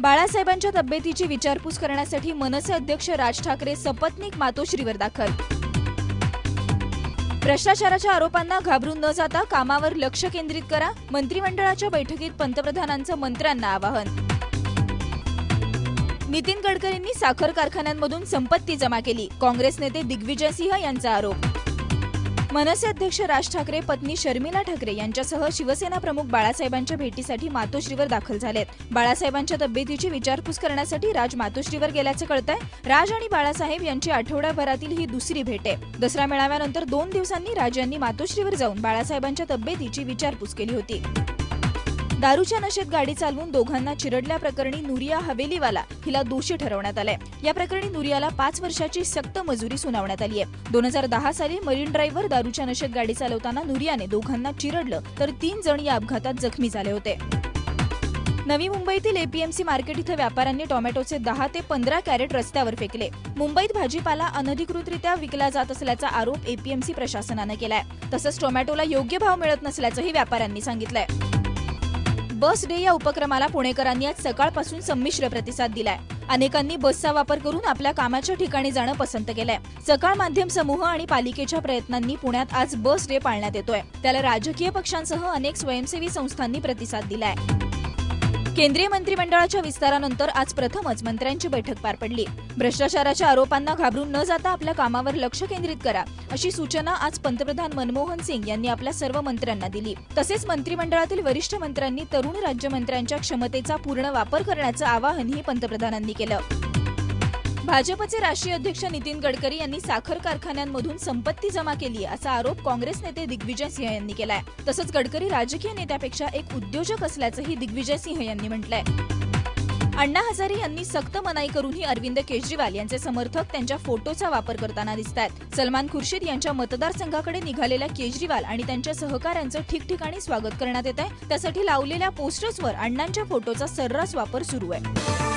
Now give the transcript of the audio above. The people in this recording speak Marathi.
बाळासाहेबांच्या तब्येतीची विचारपूस करण्यासाठी मनसे अध्यक्ष राज ठाकरे सपत्नीक मातोश्रीवर दाखल. भ्रष्टाचाराच्या आरोपांना घाबरून न जाता कामावर लक्ष केंद्रित करा मंत्रिमंडळाच्या बैठकीत पंतप्रधानांचं मंत्र्यांना आवाहन. नितीन गडकरींनी साखर कारखान्यांमधून संपत्ती जमा केली काँग्रेस नेते दिग्विजय सिंह यांचा आरोप. मनसे अध्यक्ष राज ठाकरे पत्नी शर्मिला ठाकरे यांच्यासह शिवसेना प्रमुख बाळासाहेबांच्या भेटीसाठी मातोश्रीवर दाखल झालेत. बाळासाहेबांच्या तब्येतीची विचारपूस करण्यासाठी राज मातोश्रीवर गेल्याचं कळतंय. राज आणि बाळासाहेब यांची आठवड्याभरातील ही दुसरी भेट आहे. दसरा मेळाव्यानंतर दोन दिवसांनी राज यांनी मातोश्रीवर जाऊन बाळासाहेबांच्या तब्येतीची विचारपूस केली होती. दारूच्या नशेत गाडी चालवून दोघांना चिरडल्याप्रकरणी नुरिया हवेलीवाला हिला दोषी ठरवण्यात आलंय. या प्रकरणी नुरियाला पाच वर्षाची सक्त मजुरी सुनावण्यात आली आहे दोन हजार दहा साली मरीन ड्राईव्हवर दारूच्या नशेत गाडी चालवताना नुरियाने दोघांना चिरडलं तर तीन जण या अपघातात जखमी झाले होते. नवी मुंबईतील एपीएमसी मार्केट इथं व्यापाऱ्यांनी टोमॅटोचे दहा ते पंधरा कॅरेट रस्त्यावर फेकले. मुंबईत भाजीपाला अनधिकृतरित्या विकला जात असल्याचा आरोप एपीएमसी प्रशासनानं केलाय. तसंच टोमॅटोला योग्य भाव मिळत नसल्याचंही व्यापाऱ्यांनी सांगितलंय. बस डे या उपक्रमाला पुणेकरांनी आज सकाळपासून संमिश्र प्रतिसाद दिलाय. अनेकांनी बसचा वापर करून आपल्या कामाच्या ठिकाणी जाणं पसंत केलंय. सकाळ माध्यम समूह आणि पालिकेच्या प्रयत्नांनी पुण्यात आज बस डे पाळण्यात येतोय. त्याला राजकीय पक्षांसह अनेक स्वयंसेवी संस्थांनी प्रतिसाद दिलाय. केंद्रीय मंत्रिमंडळाच्या विस्तारानंतर आज प्रथमच मंत्र्यांची बैठक पार पडली. भ्रष्टाचाराच्या आरोपांना घाबरून न जाता आपल्या कामावर लक्ष केंद्रित करा अशी सूचना आज पंतप्रधान मनमोहन सिंग यांनी आपल्या सर्व मंत्र्यांना दिली. तसेच मंत्रिमंडळातील वरिष्ठ मंत्र्यांनी तरुण राज्यमंत्र्यांच्या क्षमतेचा पूर्ण वापर करण्याचं आवाहनही पंतप्रधानांनी केलं. भाजपचे राष्ट्रीय अध्यक्ष नितीन गडकरी यांनी साखर कारखान्यांमधून संपत्ती जमा केली असा आरोप काँग्रेस नेते दिग्विजय सिंह यांनी केलाय. तसंच गडकरी राजकीय नेत्यापेक्षा एक उद्योजक असल्याचंही दिग्विजय सिंह यांनी म्हटलंय. अण्णा हजारे यांनी सक्त मनाई करूनही अरविंद केजरीवाल यांचे समर्थक त्यांच्या फोटोचा वापर करताना दिसत आहेत सलमान खुर्शीद यांच्या मतदारसंघाकडे निघालेल्या केजरीवाल आणि त्यांच्या सहकाऱ्यांचं ठिकठिकाणी स्वागत करण्यात येत आहे त्यासाठी लावलेल्या पोस्टर्सवर अण्णांच्या फोटोचा सर्रास वापर सुरू आहे.